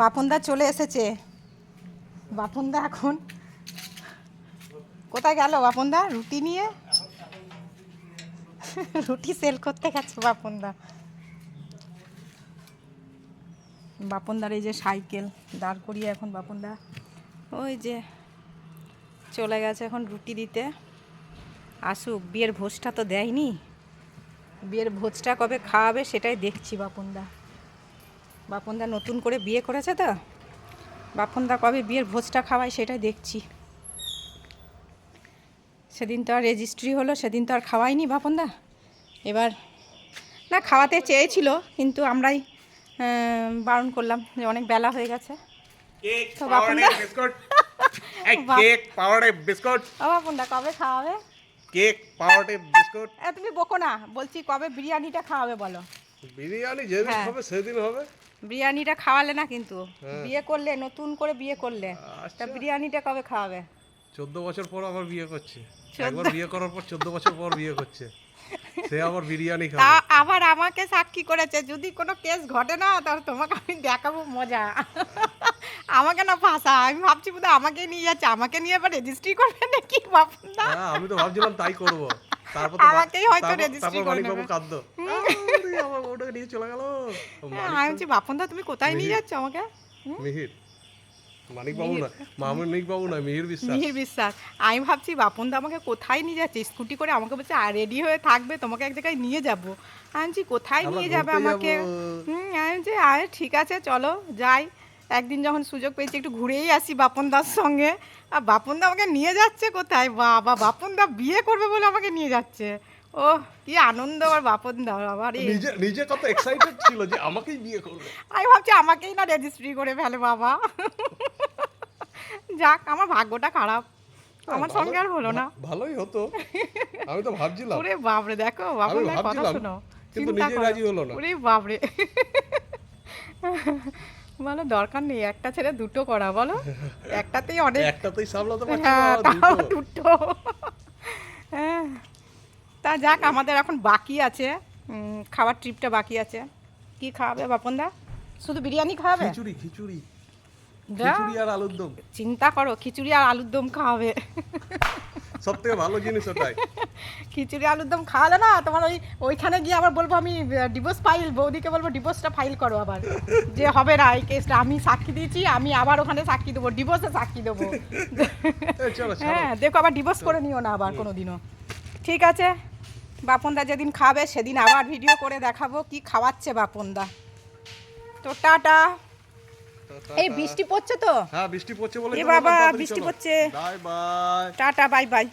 বাপনদা চলে এসেছে। বাপনদা এখন কোথায় গেল বাপনদা রুটি নিয়ে? রুটি সেল করতে গেছে বাপনদা বাপনদার এই যে সাইকেল, দাঁড় করিয়ে এখন বাপনদা ওই যে চলে গেছে এখন রুটি দিতে। আসুক, বিয়ের ভোজটা তো দেয়নি। বিয়ের ভোজটা কবে খাওয়াবে সেটাই দেখছি বাপনদা বাপনদা নতুন করে বিয়ে করেছে তো? বাপনদা কবে বিয়ের ভোজটা খাওয়ায় সেটাই দেখছি। সেদিন তো আর রেজিস্ট্রি হলো সেদিন তো আর খাওয়াইনি বাপনদা। এবার না খাওয়াতে চেয়েছিল কিন্তু আমরাই বারণ করলাম যে অনেক বেলা হয়ে গেছে। কেক তো বাপনদা- বিস্কুট। Cake powder biscuit. ও বাপনদা কবে খাওয়াবে? Cake powder biscuit. তুমি বকো না বলছি কবে বিরিয়ানিটা খাওয়াবে বলো। বিরিয়ানি যেদিন হ্যাঁ। হবে সেদিন হবে। বিরিয়ানিটা খাওয়ালে না কিন্তু। হ্যাঁ। বিয়ে করলে নতুন করে বিয়ে করলে তা আচ্ছা। বিরিয়ানিটা কবে খাওয়াবে? চোদ্দ বছর পর আবার বিয়ে করছে। একবার বিয়ে করার পর চোদ্দ বছর পর বিয়ে করছে। সে আবার বিরিয়ানি খাবে। আবার আমাকে সাক্ষী করেছে যদি কোনো কেস ঘটে না তাহলে তোমাকে আমি দেখাবো মজা। আমাকে না ফাঁসা। আমি ভাবছি বোধহয় আমাকে নিয়ে যাচ্ছে। আমাকে নিয়ে এবার রেজিস্ট্রি করবে নাকি বাপনদা হ্যাঁ আমি তো ভাবছিলাম তাই করব। তারপর আমাকেই হয়তো তারপর করে নেবে। আমার বউটাকে নিয়ে চলে গেল। হ্যাঁ, আমি বলছি বাপনদা তুমি কোথায় নিয়ে যাচ্ছ আমাকে? মিহির। মানিক বাবু না না মিহির বিশ্বাস। মিহির বিশ্বাস। আমি ভাবছি বাপনদা আমাকে কোথায় নিয়ে যাচ্ছে? স্কুটি করে আমাকে বলছে রেডি হয়ে থাকবে তোমাকে এক জায়গায় নিয়ে যাব। আমি বলছি কোথায় নিয়ে যাবে আমাকে। হুম আমি আরে ঠিক আছে চলো যাই। একদিন যখন সুযোগ পেয়েছি একটু ঘুরেই আসি বাপনদার সঙ্গে। আর বাপনদা আমাকে নিয়ে যাচ্ছে কোথায়? বাবা বাপনদা বিয়ে করবে বলে আমাকে নিয়ে যাচ্ছে। ও কি আনন্দ আমার বাপনদা আবার নিজে নিজে কত এক্সাইটেড ছিল যে আমাকেই বিয়ে করবে। আমি ভাবছি আমাকেই না রেজিস্ট্রি করে ফেলে বাবা। যাক আমার ভাগ্যটা খারাপ। আমার সঙ্গে আর হলো না। ভালোই হতো। আমি তো ভাবছিলাম। ওরে বাপরে দেখো বাপন আমি কথা শোনো। কিন্তু নিজে রাজি হলো না। ওরে বাপরে। বলো দরকার নেই একটা ছেড়ে দুটো করা বলো? একটাতেই অনেক একটাতেই সামলাতে পারছি হ্যাঁ না দুটো। হ্যাঁ। তা যাক আমাদের এখন বাকি আছে। খাওয়ার ট্রিপটা বাকি আছে। কি খাওয়াবে বাপনদা? শুধু বিরিয়ানি খাওয়াবে? খিচুড়ি খিচুড়ি। খিচুড়ি আর আলুর দম চিন্তা করো খিচুড়ি আর আলুর দম খাওয়াবে। সব থেকে ভালো জিনিস ওটাই খিচুড়ি আলুর দম খাওয়ালে না তোমার ওই ওইখানে গিয়ে আবার বলব আমি ডিভোর্স ফাইল বৌদিকে বলব ডিভোর্সটা ফাইল করো আবার। যে হবে না এই কেসটা আমি সাক্ষী দিয়েছি আমি আবার ওখানে সাক্ষী দেবো ডিভোর্সে সাক্ষী দেবো। হ্যাঁ দেখো আবার ডিভোর্স করে নিও না আবার কোনো দিনও ঠিক আছে? বাপনদা যেদিন খাবে সেদিন আবার ভিডিও করে দেখাবো কি খাওয়াচ্ছে বাপনদা। তো টাটা। এই বৃষ্টি পড়ছে তো? হ্যাঁ বৃষ্টি পড়ছে বলে বাবা, বৃষ্টি পড়ছে। Bye bye. Tata bye bye.